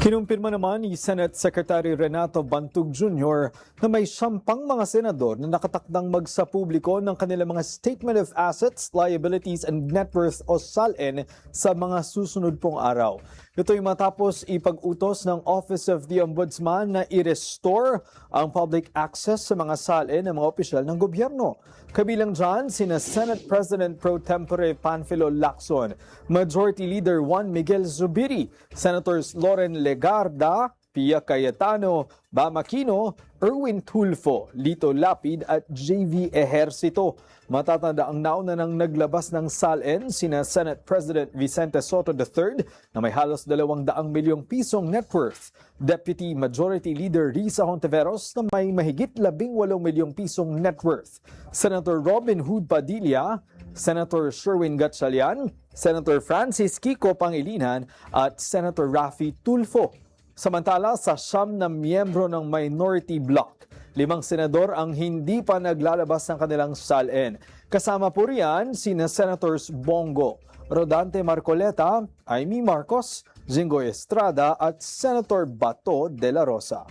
Kinumpirma naman ni Senate Secretary Renato Bantug Jr. na may sampang mga senador na nakatakdang magsapubliko ng kanilang mga Statement of Assets, Liabilities and Net Worth o SALN sa mga susunod pong araw. Ito'y matapos ipag-utos ng Office of the Ombudsman na i-restore ang public access sa mga SALN ng mga opisyal ng gobyerno. Kabilang dyan, sina Senate President Pro Tempore Panfilo Lacson, Majority Leader Juan Miguel Zubiri, Senators Loren Legarda, Pia Cayetano, Bam Aquino, Erwin Tulfo, Lito Lapid at JV Ejercito. Matatanda ang nauna nang naglabas ng SALN sina Senate President Vicente Soto III na may halos 200 milyong pisong net worth, Deputy Majority Leader Risa Hontiveros na may mahigit 18 milyong pisong net worth, Senator Robin Hood Padilla, Senator Sherwin Gatchalian, Senator Francis Kiko Pangilinan at Senator Rafi Tulfo. Samantala, sa siyam na miyembro ng minority bloc, limang senador ang hindi pa naglalabas ng kanilang SALN. Kasama po riyan sina Senators Bongo, Rodante Marcoleta, Amy Marcos, Jingo Estrada at Senator Bato de la Rosa.